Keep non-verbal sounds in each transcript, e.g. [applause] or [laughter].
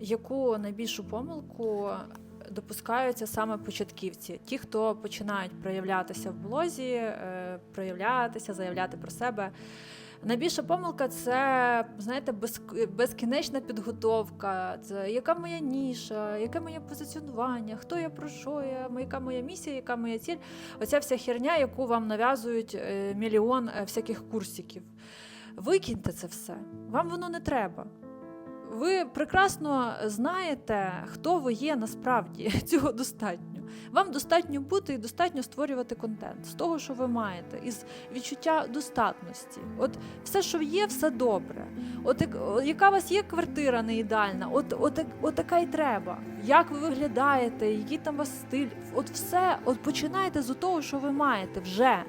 Яку найбільшу помилку допускаються саме початківці? Ті, хто починають проявлятися в блозі, е, проявлятися, заявляти про себе. Найбільша помилка це, знаєте, без, безкінечна підготовка. Це яка моя ніша, яке моє позиціонування, хто я про що я, яка моя місія, яка моя ціль. Оця вся херня, яку вам нав'язують е, мільйон е, всяких курсиків. Викиньте це все. Вам воно не треба. Ви прекрасно знаєте, хто ви є насправді. [laughs] Цього достатньо. Вам достатньо бути і достатньо створювати контент з того, що ви маєте, із відчуття достатності. От все, що є, все добре. От як- яка у вас є квартира не ідеальна, от, от, от така й треба. Як ви виглядаєте, який там у вас стиль, от все, от починайте з того, що ви маєте вже.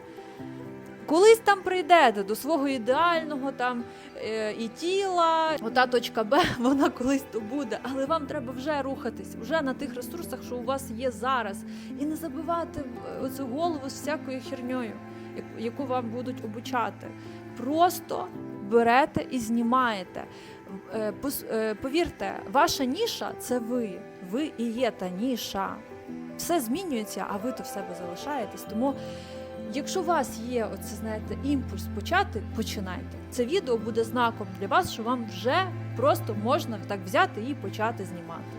Колись там прийдете до свого ідеального там е, і тіла, ота точка Б, [laughs] вона колись то буде, але вам треба вже рухатись, вже на тих ресурсах, що у вас є зараз, і не забивати в- оцю голову з всякою херньою, яку- вам будуть обучати. Просто берете і знімаєте. Е, е, Повірте, ваша ніша це ви. Ви і є та ніша. Все змінюється, а ви то в себе залишаєтесь. Тому Якщо у вас є оце, знаєте, імпульс почати, починайте. Це відео буде знаком для вас, що вам вже просто можна так взяти і почати знімати.